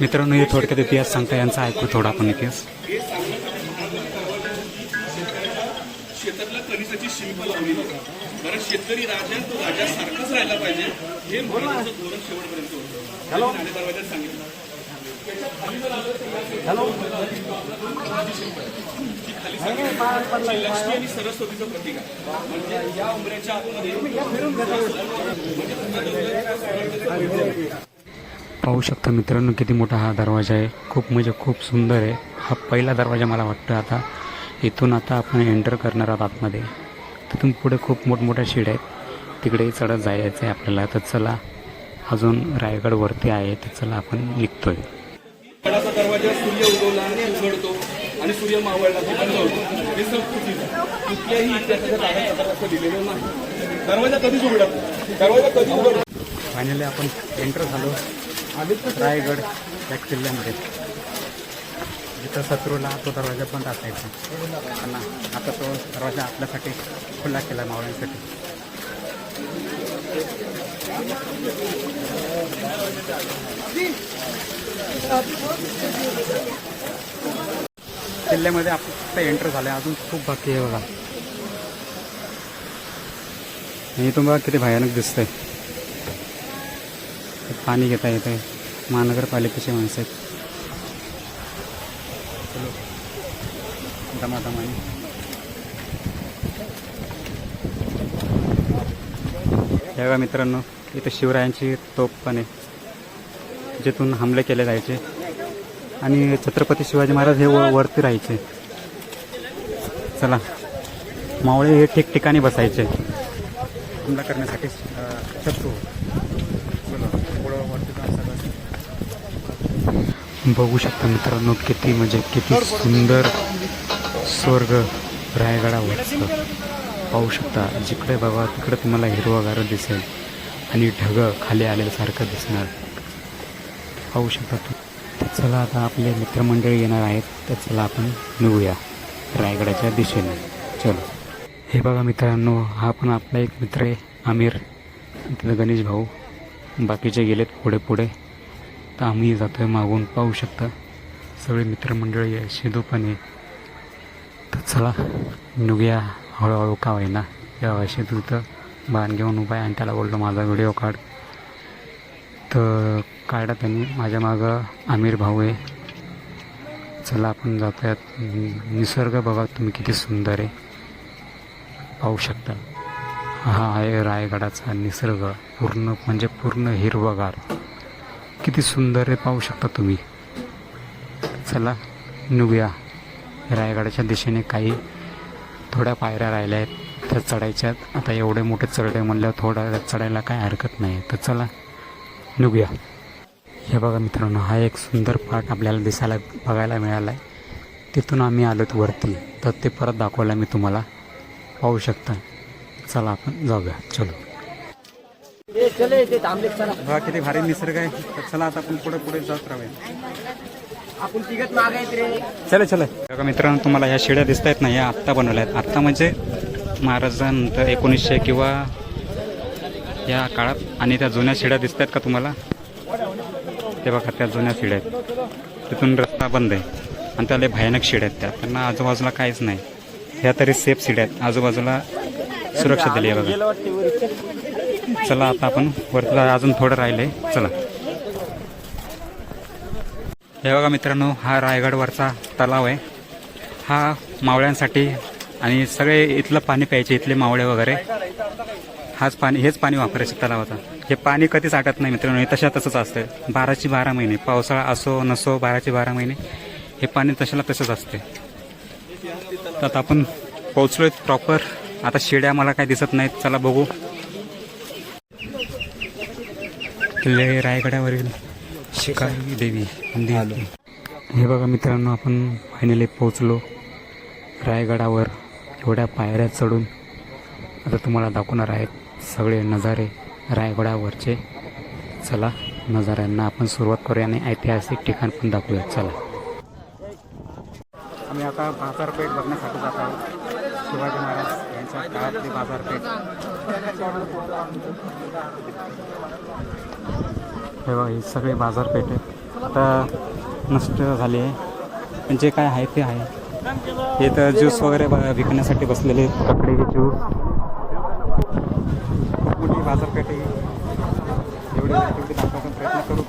मित्रांनो हे थोडक्यात इतिहास सांगता यांचा ऐकू थोडा आपण इतिहास. शेतातल्या कणिसाची शिल्प लावली कारण शेतकरी राजा तो राजा सारखाच राहायला पाहिजे. हे महाराजांचं धोरण शेवटपर्यंत होतं. सांगितलं. ही लक्ष्मी आणि सरस्वतीचं प्रतीक आहे. म्हणजे या उमऱ्याच्या आतमध्ये पाहू शकता मित्रांनो किती मोठा हा दरवाजा आहे. खूप म्हणजे खूप सुंदर आहे. हा पहिला दरवाजा मला वाटतं आता. इथून आता आपण एंटर करणार आहोत आतमध्ये. तिथून पुढे खूप मोठमोठ्या शिड्या आहेत. तिकडे चढत जायचं आहे आपल्याला. तर चला अजून रायगड वरती आहे. तर चला आपण निघतोय. गडाचा दरवाजा सूर्य उगवला आणि उघडतो आणि सूर्य मावळला की बंद होतो. हे सब चुकीचं आहे. कुठल्याही इतिहासाच्या कागदपत्रात असं दिलेलं नाही. दरवाजा कधीच उघडत. दरवाजा कधी उघडत फायनली आपण एंटर झालो. रायगड या किल्ल्यामध्ये. जिथं शत्रूला तो दरवाजा बंद असायचा. पण आता तो दरवाजा आपल्यासाठी खुला केला मावळ्यांसाठी. किल्ल्यामध्ये आपण फक्त एंटर झालं अजून खूप बाकी आहे बघा. हे तुम्हाला किती भयानक दिसतंय. पाणी घेता येतं महानगरपालिकेचे माणसं आहेत. चलो बघा मित्रांनो इथं शिवरायांची तोप पण आहे. जिथून हमले केले जायचे. आणि छत्रपती शिवाजी महाराज हे व- वरती राहायचे. चला मावळे हे ठिकठिकाणी बसायचे. हमला करण्यासाठी शत्रू चला, पुढं वरती जाऊन सगळं. बघू शकता मित्रांनो किती म्हणजे किती सुंदर स्वर्ग रायगडावर पाहू शकता जिकडे बघा तिकडे तुम्हाला हिरवगार दिसेल आणि ढगं खाली आलेल्यासारखं दिसणार. पाहू शकता तू. तर चला आता आपले मित्रमंडळी येणार आहेत तर चला आपण निघूया रायगडाच्या दिशेने. चलो. हे बघा मित्रांनो हा पण आपला एक मित्र आहे आमिर. गणेश भाऊ. बाकीचे गेलेत पुढे पुढे तर आम्ही जातोय मागून. पाहू शकता. सगळे मित्रमंडळी आहे पण आहे तर चला निघूया. हळूहळू का होईना. या शिदू तर बाण घेऊन उभा आहे आणि त्याला बोललो माझा व्हिडिओ काढ. तर काढा त्यांनी. माझ्या मागं आमिर भाऊ आहे. चला आपण जातोयात निसर्ग बघा तुम्ही किती सुंदर आहे. पाहू शकता. हा आहे रायगडाचा निसर्ग. पूर्ण म्हणजे पूर्ण हिरवगार. किती सुंदर आहे पाहू शकता तुम्ही. चला निघूया. रायगडाच्या दिशेने काही थोड्या पायऱ्या राहिल्या आहेत. त्या चढायच्यात. आता एवढे मोठे चढले म्हणल्यावर थोडा चढायला काय हरकत नाही. तर चला निघूया. हे बघा मित्रांनो हा एक सुंदर पार्ट आपल्याला दिसायला बघायला मिळाला आहे तिथून आम्ही आलोत वरती. तर ते परत दाखवायला मी तुम्हाला पाहू शकता. चला आपण जाऊया. चलो. बघा किती भारी निसर्ग आहे. तर चला आता आपण पुढे पुढे जात राहूया. आपण तिघत मागायत रे. चला चला. बघा मित्रांनो तुम्हाला ह्या शेड्या दिसत आहेत ना या आत्ता बनवल्या आहेत. आत्ता म्हणजे महाराजांनंतर एकोणीसशे किंवा या काळात आणि त्या जुन्या शिड्या दिसत आहेत का तुम्हाला? ते बघा त्या जुन्या शिड्या आहेत. तिथून रस्ता बंद आहे. आणि त्याला भयानक शिड्या आहेत त्या. त्यांना आजूबाजूला काहीच नाही. ह्या तरी सेफ शिड्या आहेत. आजूबाजूला सुरक्षा दिली आहे बघा. चला आता आपण वरतीला अजून थोडं राहिलं आहे चला. हे बघा मित्रांनो हा रायगडवरचा तलाव आहे. हा मावळ्यांसाठी आणि सगळे इथलं पाणी प्यायचे इथले मावळे वगैरे. हाच पाणी हेच पाणी वापरायचं तलावाचा. हे पाणी कधीच आटत नाही मित्रांनो हे तशा तसंच असतं बाराची बारा महिने पावसाळा असो नसो बाराची बारा महिने हे पाणी तशाला तसंच असते तर आता आपण पोचलोय प्रॉपर आता शिड्या मला काही दिसत नाहीत. चला बघू. किल्ले रायगडावरील शिकारी देवी मंदिर. हे बघा मित्रांनो आपण फायनली पोचलो रायगडावर. एवढ्या पायऱ्या चढून. आता तुम्हाला दाखवणार आहेत सगळे नजारे रायगडावरचे. चला नजाऱ्यांना आपण सुरुवात करूया आणि ऐतिहासिक ठिकाण पण दाखवूया चला. आम्ही आता बाजारपेठ बघण्यासाठी जात आहोत. यांच्या बाजारपेठ हे बघा ही सगळी बाजारपेठ आहे आता नष्ट झाली आहे. पण जे काय आहे ते आहे. हे तर ज्यूस वगैरे ब- विकण्यासाठी बसलेले कपडे ज्यूस मोठी बाजारपेठ आहे. एवढी तेवढी दाखवायचा प्रयत्न करू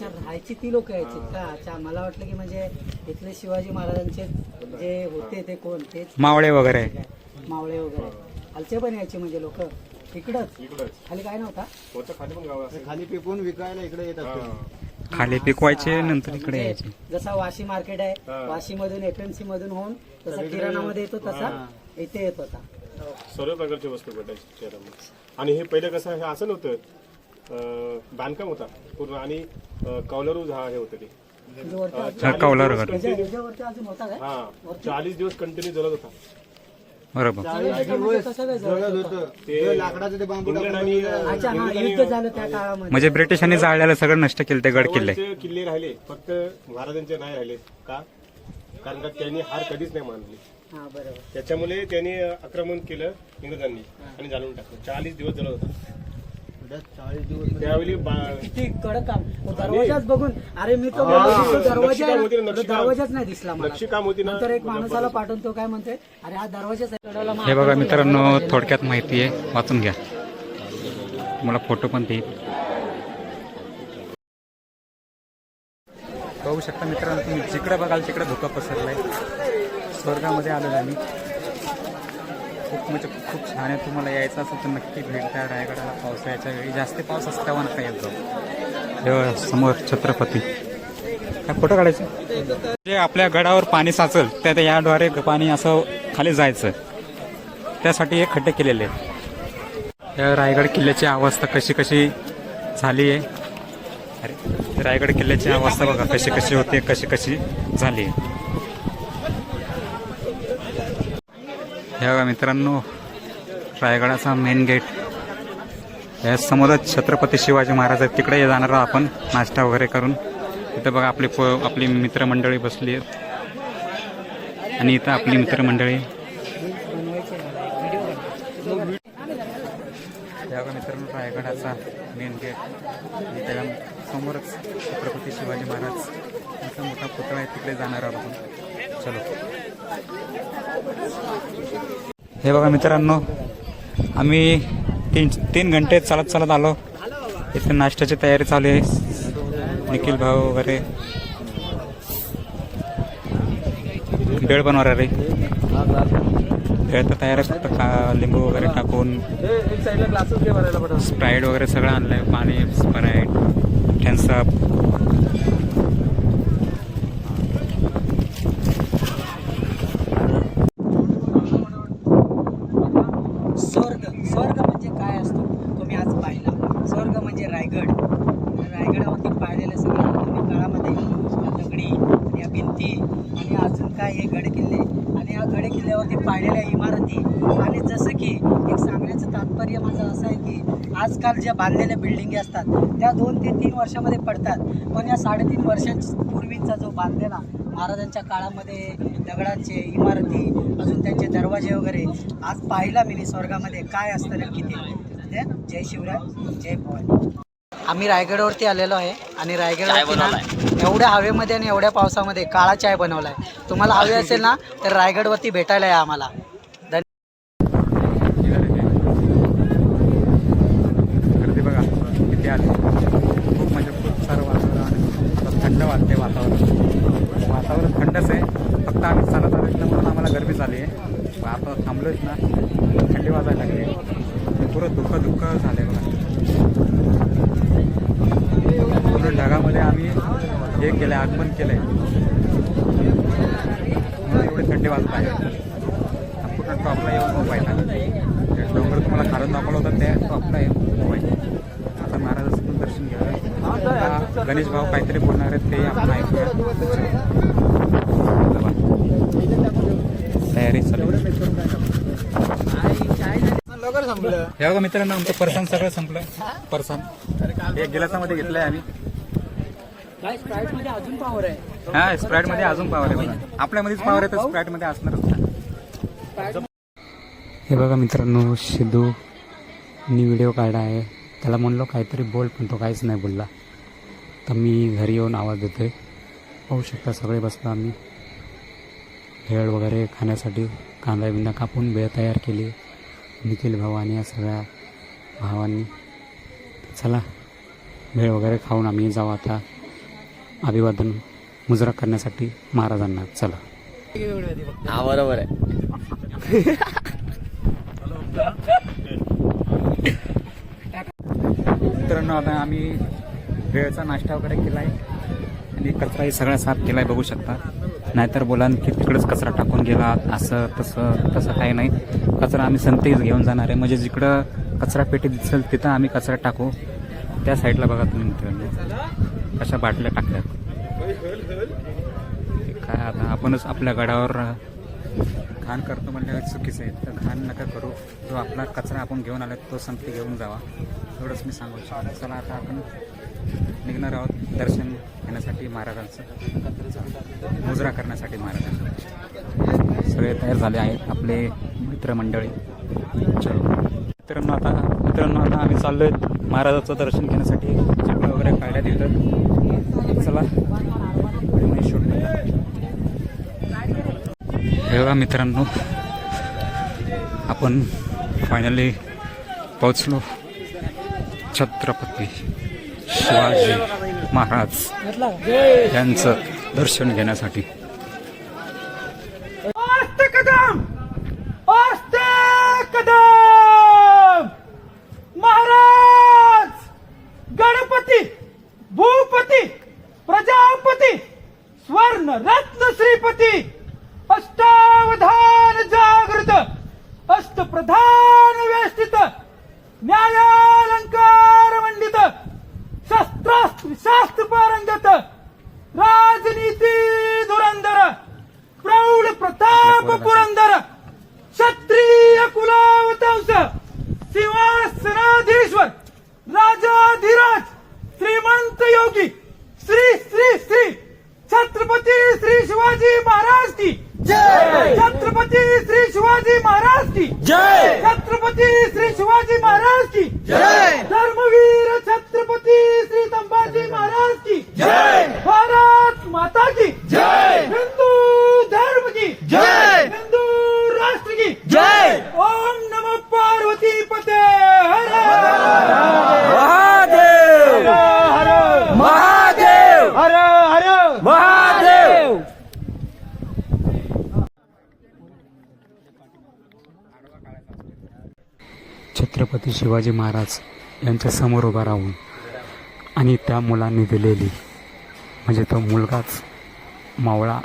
अच्छा राहायची ती लोक यायची का अच्छा मला वाटलं की म्हणजे इथले शिवाजी महाराजांचे जे होते ते कोण? तेच. मावळे वगैरे. मावळे वगैरे. खालचे पण यायचे म्हणजे लोक. इकडंच. खाली काय नव्हता? खाली पिकून विकायला इकडे येत असते खाली पिकवायचे नंतर इकडे यायचे. जसा वाशी मार्केट आहे वाशी मधून एफएमसी मधून होऊन जसा किराणामध्ये येतो तसा इथे येत होता. सर्व प्रकारच्या वस्तू शहरामध्ये आणि हे पहिलं कसं हे असं नव्हतं. बांधकाम होता. पूर्ण आणि अं, कौलारू झा हे होतं ते. हा, कौलारू घर हा चाळीस दिवस कंटिन्यू जळत होता. बरोबर. म्हणजे कसं काय झालं? जळत होतं? ते लाकडाचं ते बांबू इंग्लंड आणि अच्छा हा युद्ध झालं त्या काळामध्ये. म्हणजे ब्रिटिशांनी जाळलेलं सगळं नष्ट केलं ते गड किल्ले. किल्ले राहिले फक्त महाराजांचे नाही राहिले का? कारण का त्यांनी हार कधीच नाही मानली. हा बरोबर. त्याच्यामुळे त्यांनी आक्रमण केलं इंग्रजांनी आणि जाळून टाकलं. चाळीस दिवस जळत होता. त्यावेळी बा- किती कडक काम. दरवाजाच बघून अरे मी तो दरवाजा नक्षीकाम होती ना, तो नक्षीकाम. दरवाजाच नाही दिसला मला. नक्षीकाम होती ना नंतर एक माणसाला पाठवून तो काय म्हणतोय अरे हा दरवाजाच आहे. कडाला मग हे बघा आपण मित्रांनो थोडक्यात माहिती आहे वाचून घ्या. मला फोटो पण देईल. बघू शकता मित्रांनो तुम्ही जिकडे बघाल तिकडे धोका पसरलाय. स्वर्गामध्ये आलेलो आम्ही खूप म्हणजे खूप छान आहे. तुम्हाला यायचं असेल तर नक्की भेट द्या. रायगडाला पावसाळ्याच्या वेळी जास्त पाऊस असल्यावर नका येत जाऊ समोर छत्रपती. काय फोटो काढायचं? जे आपल्या गडावर पाणी साचल त्या याद्वारे पाणी असं खाली जायचं. त्यासाठी हे खड्डे केलेले या रायगड किल्ल्याची अवस्था कशी कशी झाली आहे? अरे रायगड किल्ल्याची अवस्था बघा कशी कशी होते कशी कशी झाली आहे? ह्या मित्रांनो रायगडाचा मेन गेट या समोरच छत्रपती शिवाजी महाराज आहेत. तिकडे जाणार आहोत आपण नाश्ता वगैरे करून. इथं बघा आपली प आपली मित्रमंडळी बसली आहेत. आणि इथं आपली मित्रमंडळी. या मित्रांनो रायगडाचा मेन गेट आणि त्याच्या समोरच छत्रपती शिवाजी महाराज. यांचा मोठा पुतळा आहे. तिकडे जाणार आहोत आपण. चलो. हे बघा मित्रांनो आम्ही तीन तीन घंटे चालत चालत आलो. इथे नाश्त्याची तयारी चालू आहे. निखिल भाऊ वगैरे. भेळ बनवणार रे वेळ तर तयार आहे फक्त का लिंबू वगैरे टाकून. स्प्राईट वगैरे सगळं आणलंय. पाणी स्प्राईट थॅन्सअप स्वर्ग स्वर्ग म्हणजे काय असतो तुम्ही आज पाहिला स्वर्ग म्हणजे रायगड. रायगडावरती पाहिलेलं सगळं आधुनिक काळामध्ये दगडी आणि या भिंती आणि अजून काय हे गडकिल्ले. आणि या गडकिल्ल्यावरती पाहिलेल्या इमारती. आणि जसं की एक सांगण्याचं तात्पर्य माझं असं आहे की आजकाल ज्या बांधलेल्या बिल्डिंगी असतात त्या दोन ते तीन वर्षामध्ये पडतात. पण या साडेतीन वर्षांपूर्वीचा पूर्वीचा जो बांधलेला महाराजांच्या काळामध्ये दगडांचे इमारती अजून त्यांचे दरवाजे वगैरे आज पाहिला मी स्वर्गामध्ये काय असतं नक्की ते? जय शिवराय जय भवानी. आम्ही रायगडवरती आलेलो आहे आणि रायगडवरती ना एवढ्या हवेमध्ये आणि एवढ्या पावसामध्ये काळा चाय बनवलाय. तुम्हाला हवे असेल ना तर रायगडवरती भेटायला या आम्हाला. गर्दी बघा किती आली. खूप म्हणजे वातावरण आणि थंड वाटते वातावरण. वातावरण थंडच आहे. फक्त आम्ही चालत आलो म्हणून आम्हाला गरमी झाली आहे. आता थांबलोच ना थंडी वाजायला लागली आहे. पुरं दुःख दुःख झालं बघा पूर्ण ढगामध्ये आम्ही हे केलं आहे एवढे थंडी वाजत आहे. पूर्ण टॉपला येऊन मोबाईल आहे. डोंगर तुम्हाला खालून दाखवलं होतं त्या टॉपला येऊन मोबाईल आता महाराजाचं दर्शन घ्या गणेश भाऊ काहीतरी बोलणार आहेत ते आपण ऐकूया. तयारी चालू हे बघा मित्रांनो आमचं परसान सगळं संपलं. परसान. एक गिलासामध्ये घेतलंय आम्ही काय स्प्राईटमध्ये अजून पावर आहे हा स्प्राईटमध्ये अजून पावर आहे बघा. आपल्यामध्येच पावर आहे तर स्प्राईटमध्ये असणारच ना हे बघा मित्रांनो सिद्धूनी व्हिडिओ काढला आहे. त्याला म्हणलो काहीतरी बोल पण तो काहीच नाही बोलला. तर मी घरी येऊन आवाज देतोय. पाहू शकता सगळे बसलो आम्ही. भेळ वगैरे खाण्यासाठी कांदा बिंदा कापून भेळ तयार केली. निखिल आणि या सगळ्या भावांनी. चला भेळ वगैरे खाऊन आम्ही जाऊ आता. अभिवादन मुजरा करण्यासाठी महाराजांना चला. हा बरोबर आहे. मित्रांनो आता आम्ही वेळेचा नाश्ता वगैरे केला आहे आणि कचराही सगळा साफ केला आहे बघू शकता. नाहीतर बोलान की तिकडेच कचरा टाकून गेला असं तसं तसं काही नाही. कचरा आम्ही संतेच घेऊन जाणार आहे. म्हणजे जिकडं कचरा पेटी दिसेल तिथं आम्ही कचरा टाकू. त्या साईडला बघा तुम्ही मित्रांनो. कशा बाटल्या टाकल्यात. काय आता आपणच आपल्या गडावर घाण करतो म्हणल्यावर चुकीचं आहे. तर घाण नका करू. जो आपला कचरा आपण घेऊन आला तो संपती घेऊन जावा. एवढंच मी सांगू इच्छितो. चला आता आपण निघणार आहोत दर्शन घेण्यासाठी महाराजांचं. मुजरा करण्यासाठी महाराजांचं. सगळे तयार झाले आहेत आपले मित्रमंडळी. आम्ही चाललो आहेत महाराजाचं दर्शन घेण्यासाठी. चिपळं वगैरे काढण्यात येतं चला शूट हे बघा मित्रांनो आपण फायनली पोचलो छत्रपती शिवाजी महाराज यांचं दर्शन घेण्यासाठी. शिवाजी महाराज की जय! धर्मवीर छत्रपती श्री संभाजी महाराज की जय भारत माता की जय हिंदू धर्म की जय हिंदू राष्ट्र की जय ओम नमो पार्वती पते हर महादेव हर महादेव हर हर महादेव छत्रपती शिवाजी महाराज यांच्या समोर उभा राहून आणि त्या मुलांनी दिलेली म्हणजे तो मुलगाच मावळा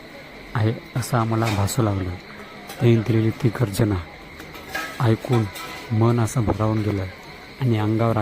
आहे असं आम्हाला भासू लागलं. त्यांनी दिलेली ती गर्जना ऐकून मन असं भरावून गेलं आणि अंगावर